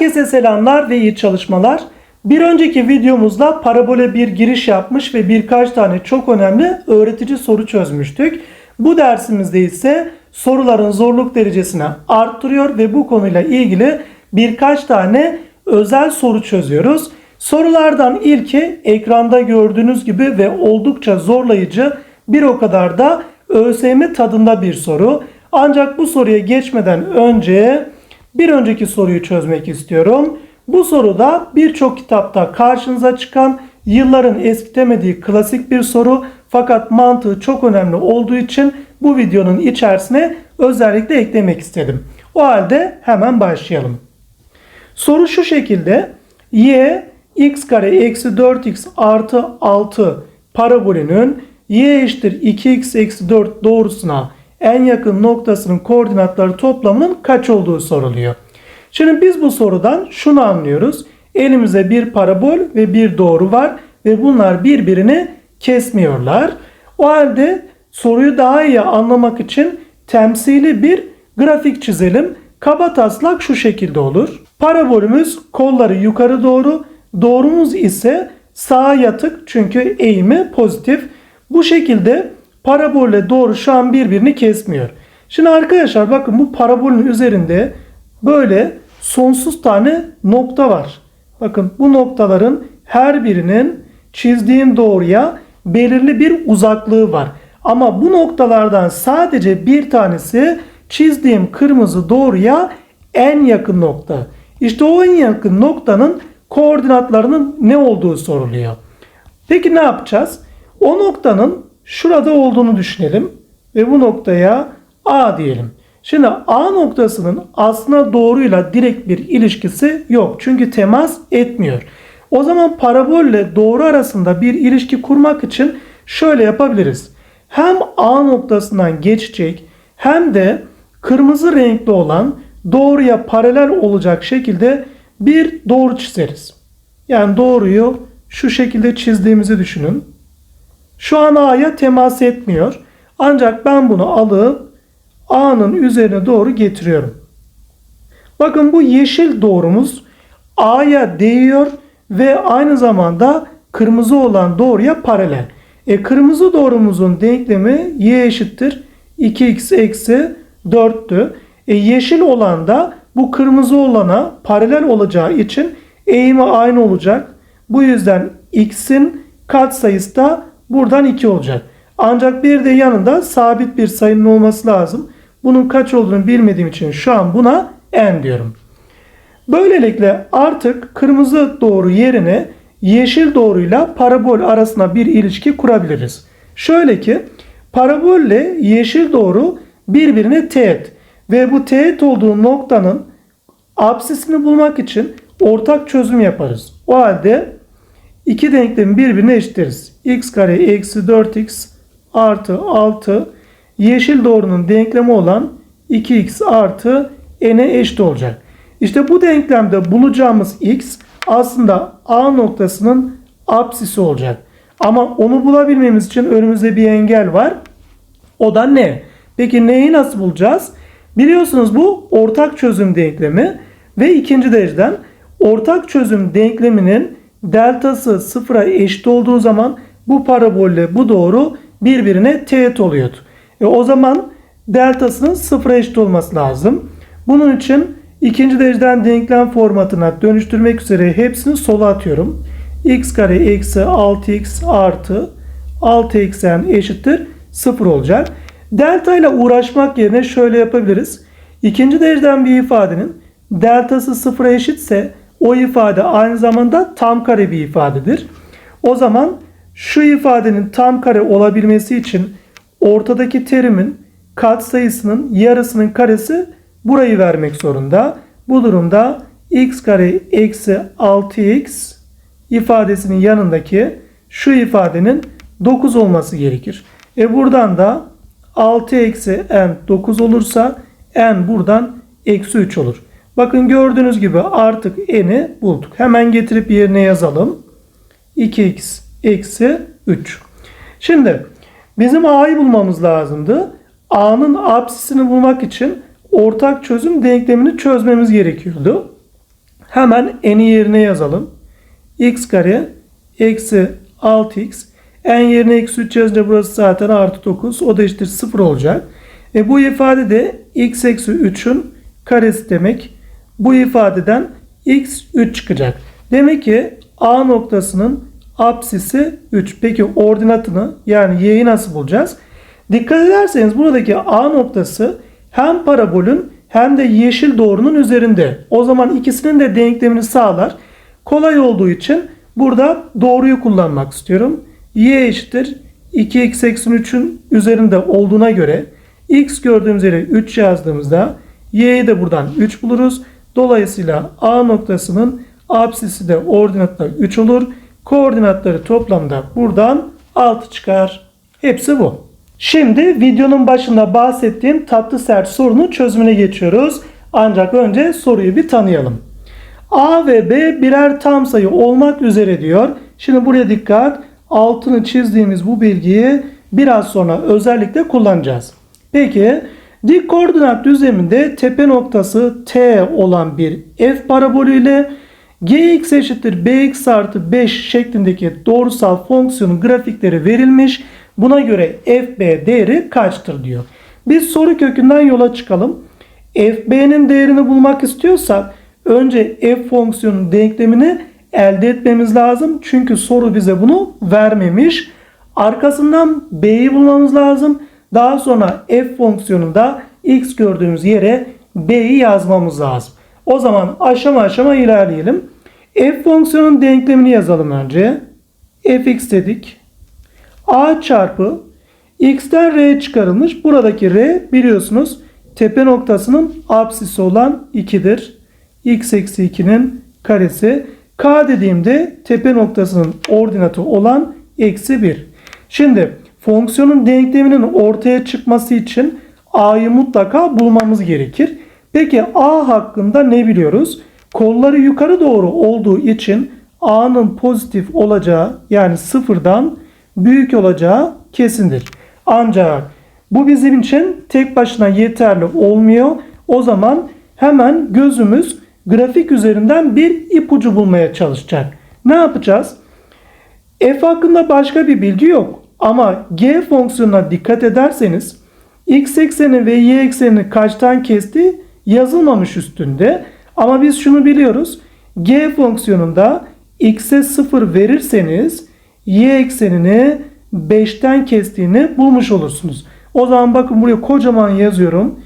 Herkese selamlar ve iyi çalışmalar. Bir önceki videomuzda parabole bir giriş yapmış ve birkaç tane çok önemli öğretici soru çözmüştük. Bu dersimizde ise soruların zorluk derecesini arttırıyor ve bu konuyla ilgili birkaç tane özel soru çözüyoruz. Sorulardan ilki ekranda gördüğünüz gibi ve oldukça zorlayıcı bir o kadar da ÖSYM tadında bir soru. Ancak bu soruya geçmeden önce bir önceki soruyu çözmek istiyorum. Bu soruda birçok kitapta karşınıza çıkan yılların eskitemediği klasik bir soru fakat mantığı çok önemli olduğu için bu videonun içerisine özellikle eklemek istedim. O halde hemen başlayalım. Soru şu şekilde. Y x kare eksi 4x artı 6 parabolünün y eşittir 2x eksi 4 doğrusuna en yakın noktasının koordinatları toplamının kaç olduğu soruluyor. Şimdi biz bu sorudan şunu anlıyoruz. Elimizde bir parabol ve bir doğru var ve bunlar birbirini kesmiyorlar. O halde soruyu daha iyi anlamak için temsili bir grafik çizelim. Kaba taslak şu şekilde olur. Parabolümüz kolları yukarı doğru, doğrumuz ise sağa yatık çünkü eğimi pozitif. Bu şekilde parabolle doğru şu an birbirini kesmiyor. Şimdi arkadaşlar bakın bu parabolün üzerinde böyle sonsuz tane nokta var. Bakın bu noktaların her birinin çizdiğim doğruya belirli bir uzaklığı var. Ama bu noktalardan sadece bir tanesi çizdiğim kırmızı doğruya en yakın nokta. İşte o en yakın noktanın koordinatlarının ne olduğu soruluyor. Peki ne yapacağız? O noktanın şurada olduğunu düşünelim ve bu noktaya A diyelim. Şimdi A noktasının aslında doğruyla direkt bir ilişkisi yok. Çünkü temas etmiyor. O zaman parabolle doğru arasında bir ilişki kurmak için şöyle yapabiliriz. Hem A noktasından geçecek hem de kırmızı renkli olan doğruya paralel olacak şekilde bir doğru çizeriz. Yani doğruyu şu şekilde çizdiğimizi düşünün. Şu an A'ya temas etmiyor. Ancak ben bunu alıp A'nın üzerine doğru getiriyorum. Bakın bu yeşil doğrumuz A'ya değiyor ve aynı zamanda kırmızı olan doğruya paralel. E kırmızı doğrumuzun denklemi y eşittir 2x eksi 4'tü. E yeşil olan da bu kırmızı olana paralel olacağı için eğimi aynı olacak. Bu yüzden x'in katsayısı da buradan 2 olacak. Ancak bir de yanında sabit bir sayının olması lazım. Bunun kaç olduğunu bilmediğim için şu an buna n diyorum. Böylelikle artık kırmızı doğru yerine yeşil doğruyla parabol arasında bir ilişki kurabiliriz. Şöyle ki parabolle yeşil doğru birbirine teğet ve bu teğet olduğu noktanın apsisini bulmak için ortak çözüm yaparız. O halde iki denklemi birbirine eşitleriz. x kare eksi 4x artı 6 yeşil doğrunun denklemi olan 2x artı n'e eşit olacak. İşte bu denklemde bulacağımız x aslında A noktasının apsisi olacak. Ama onu bulabilmemiz için önümüzde bir engel var. O da ne? Peki neyi nasıl bulacağız? Biliyorsunuz bu ortak çözüm denklemi ve ikinci dereceden ortak çözüm denkleminin deltası sıfıra eşit olduğu zaman bu parabolle bu doğru birbirine teğet oluyordu. E o zaman deltasının sıfıra eşit olması lazım. Bunun için ikinci dereceden denklem formatına dönüştürmek üzere hepsini sola atıyorum. x kare eksi 6x artı 6 eksen eşittir 0 olacak. Delta ile uğraşmak yerine şöyle yapabiliriz. İkinci dereceden bir ifadenin deltası sıfıra eşitse o ifade aynı zamanda tam kare bir ifadedir. O zaman şu ifadenin tam kare olabilmesi için ortadaki terimin katsayısının yarısının karesi burayı vermek zorunda. Bu durumda x kare eksi 6x ifadesinin yanındaki şu ifadenin 9 olması gerekir. E buradan da 6 eksi n 9 olursa n buradan eksi 3 olur. Bakın gördüğünüz gibi artık n'i bulduk. Hemen getirip yerine yazalım. 2x eksi 3. Şimdi bizim a'yı bulmamız lazımdı. a'nın apsisini bulmak için ortak çözüm denklemini çözmemiz gerekiyordu. Hemen n'i yerine yazalım. x kare eksi 6x. n yerine eksi 3 yazınca burası zaten artı 9. O da eşittir 0 olacak. E bu ifade de x eksi 3'ün karesi demek. Bu ifadeden x 3 çıkacak. Demek ki A noktasının apsisi 3. Peki ordinatını yani y'yi nasıl bulacağız? Dikkat ederseniz buradaki A noktası hem parabolün hem de yeşil doğrunun üzerinde. O zaman ikisinin de denklemini sağlar. Kolay olduğu için burada doğruyu kullanmak istiyorum. y eşittir 2x eksi 3'ün üzerinde olduğuna göre x gördüğümüz yere 3 yazdığımızda y'yi de buradan 3 buluruz. Dolayısıyla A noktasının apsisi de ordinatla 3 olur. Koordinatları toplamda buradan 6 çıkar. Hepsi bu. Şimdi videonun başında bahsettiğim tatlı sert sorunun çözümüne geçiyoruz. Ancak önce soruyu bir tanıyalım. A ve B birer tam sayı olmak üzere diyor. Şimdi buraya dikkat. Altını çizdiğimiz bu bilgiyi biraz sonra özellikle kullanacağız. Peki dik koordinat düzleminde tepe noktası T olan bir f parabolü ile gx eşittir bx artı 5 şeklindeki doğrusal fonksiyonun grafikleri verilmiş. Buna göre fb değeri kaçtır diyor. Biz soru kökünden yola çıkalım. fb'nin değerini bulmak istiyorsak önce f fonksiyonun denklemini elde etmemiz lazım. Çünkü soru bize bunu vermemiş. Arkasından b'yi bulmamız lazım. Daha sonra f fonksiyonunda x gördüğümüz yere b'yi yazmamız lazım. O zaman aşama aşama ilerleyelim. f fonksiyonun denklemini yazalım önce. fx dedik. a çarpı x'ten r çıkarılmış. Buradaki r biliyorsunuz tepe noktasının apsisi olan 2'dir. x eksi 2'nin karesi. k dediğimde tepe noktasının ordinatı olan eksi 1. Şimdi fonksiyonun denkleminin ortaya çıkması için a'yı mutlaka bulmamız gerekir. Peki a hakkında ne biliyoruz? Kolları yukarı doğru olduğu için a'nın pozitif olacağı yani sıfırdan büyük olacağı kesindir. Ancak bu bizim için tek başına yeterli olmuyor. O zaman hemen gözümüz grafik üzerinden bir ipucu bulmaya çalışacak. Ne yapacağız? F hakkında başka bir bilgi yok. Ama g fonksiyonuna dikkat ederseniz x ekseni ve y eksenini kaçtan kesti yazılmamış üstünde. Ama biz şunu biliyoruz. g fonksiyonunda x'e 0 verirseniz y eksenini 5'ten kestiğini bulmuş olursunuz. O zaman bakın buraya kocaman yazıyorum.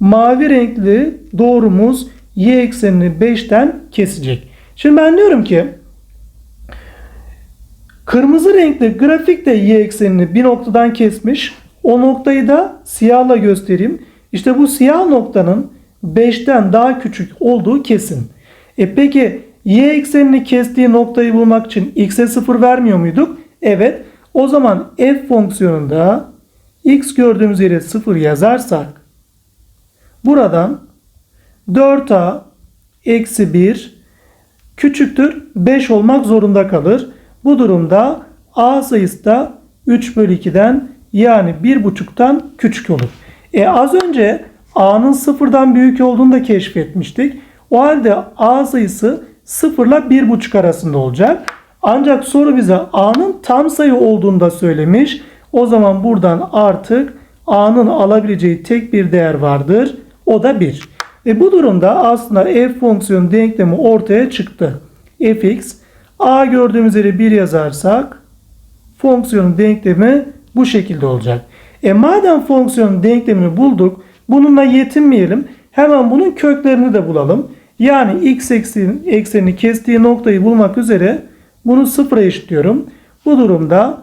Mavi renkli doğrumuz y eksenini 5'ten kesecek. Şimdi ben diyorum ki kırmızı renkli grafik de y eksenini bir noktadan kesmiş. O noktayı da siyahla göstereyim. İşte bu siyah noktanın 5'ten daha küçük olduğu kesin. E peki y eksenini kestiği noktayı bulmak için x'e 0 vermiyor muyduk? Evet. O zaman f fonksiyonunda x gördüğümüz yere 0 yazarsak buradan 4a eksi 1 küçüktür 5 olmak zorunda kalır. Bu durumda a sayısı da 3 bölü 2'den yani 1,5'tan küçük olur. E az önce a'nın sıfırdan büyük olduğunu da keşfetmiştik. O halde a sayısı 0 ile 1,5 arasında olacak. Ancak soru bize a'nın tam sayı olduğunu da söylemiş. O zaman buradan artık a'nın alabileceği tek bir değer vardır. O da 1. E bu durumda aslında f fonksiyonu denklemi ortaya çıktı. fx a gördüğümüz yere 1 yazarsak fonksiyonun denklemi bu şekilde olacak. E madem fonksiyonun denklemini bulduk bununla yetinmeyelim. Hemen bunun köklerini de bulalım. Yani x eksenin, eksenini kestiği noktayı bulmak üzere bunu sıfıra eşitliyorum. Bu durumda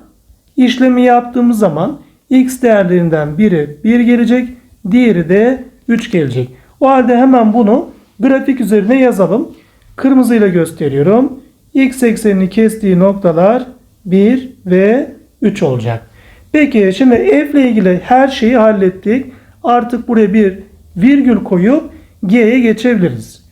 işlemi yaptığımız zaman x değerlerinden biri 1 gelecek. Diğeri de 3 gelecek. O halde hemen bunu grafik üzerine yazalım. Kırmızıyla gösteriyorum. X eksenini kestiği noktalar 1 ve 3 olacak. Peki şimdi f ile ilgili her şeyi hallettik. Artık buraya bir virgül koyup g'ye geçebiliriz.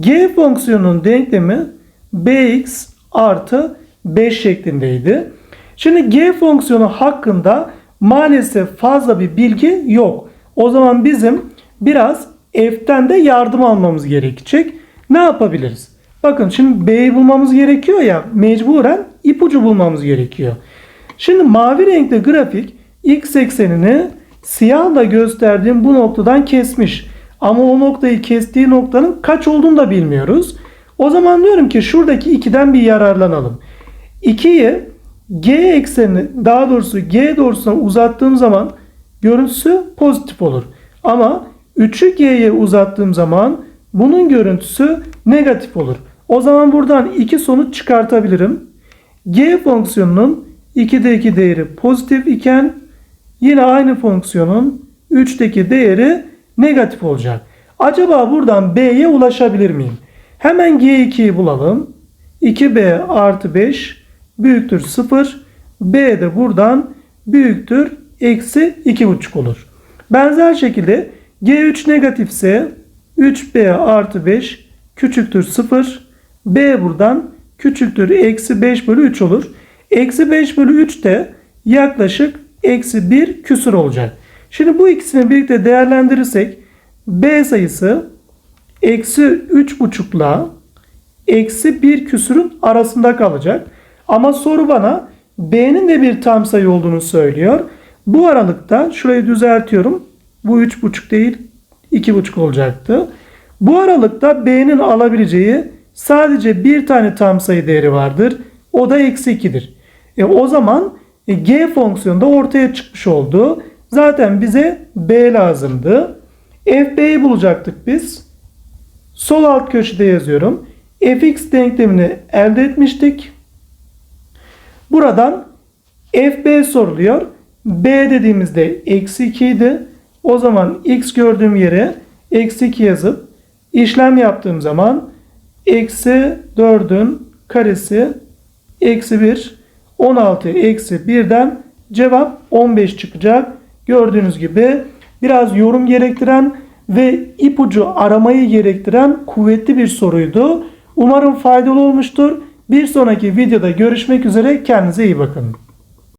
g fonksiyonunun denklemi bx artı 5 şeklindeydi. Şimdi g fonksiyonu hakkında maalesef fazla bir bilgi yok. O zaman bizim biraz f'ten de yardım almamız gerekecek. Ne yapabiliriz? Bakın şimdi B'yi bulmamız gerekiyor ya mecburen ipucu bulmamız gerekiyor. Şimdi mavi renkli grafik x eksenini siyahla gösterdiğim bu noktadan kesmiş. Ama o noktayı kestiği noktanın kaç olduğunu da bilmiyoruz. O zaman diyorum ki şuradaki 2'den bir yararlanalım. 2'yi g eksenini daha doğrusu g doğrusuna uzattığım zaman görüntüsü pozitif olur. Ama 3'ü g'ye uzattığım zaman bunun görüntüsü negatif olur. O zaman buradan iki sonuç çıkartabilirim. G fonksiyonunun 2'deki değeri pozitif iken yine aynı fonksiyonun 3'teki değeri negatif olacak. Acaba buradan B'ye ulaşabilir miyim? Hemen G2'yi bulalım. 2B artı 5 büyüktür 0. B de buradan büyüktür eksi 2,5 olur. Benzer şekilde G3 negatifse 3B artı 5 küçüktür 0. B buradan küçüktür eksi 5 bölü 3 olur. Eksi 5 bölü 3 de yaklaşık eksi 1 küsur olacak. Şimdi bu ikisini birlikte değerlendirirsek B sayısı eksi 3,5 ile eksi 1 küsurun arasında kalacak. Ama soru bana B'nin de bir tam sayı olduğunu söylüyor. Bu aralıkta şurayı düzeltiyorum. Bu 3,5 değil 2,5 olacaktı. Bu aralıkta B'nin alabileceği sadece bir tane tam sayı değeri vardır. O da eksi 2'dir. E, o zaman e, G fonksiyonu da ortaya çıkmış oldu. Zaten bize B lazımdı. FB'yi bulacaktık biz. Sol alt köşede yazıyorum. fx denklemini elde etmiştik. Buradan fb soruluyor. b dediğimizde eksi 2 idi. O zaman x gördüğüm yere eksi 2 yazıp işlem yaptığım zaman eksi 4'ün karesi eksi 1 16 eksi 1'den cevap 15 çıkacak. Gördüğünüz gibi biraz yorum gerektiren ve ipucu aramayı gerektiren kuvvetli bir soruydu. Umarım faydalı olmuştur. Bir sonraki videoda görüşmek üzere. Kendinize iyi bakın.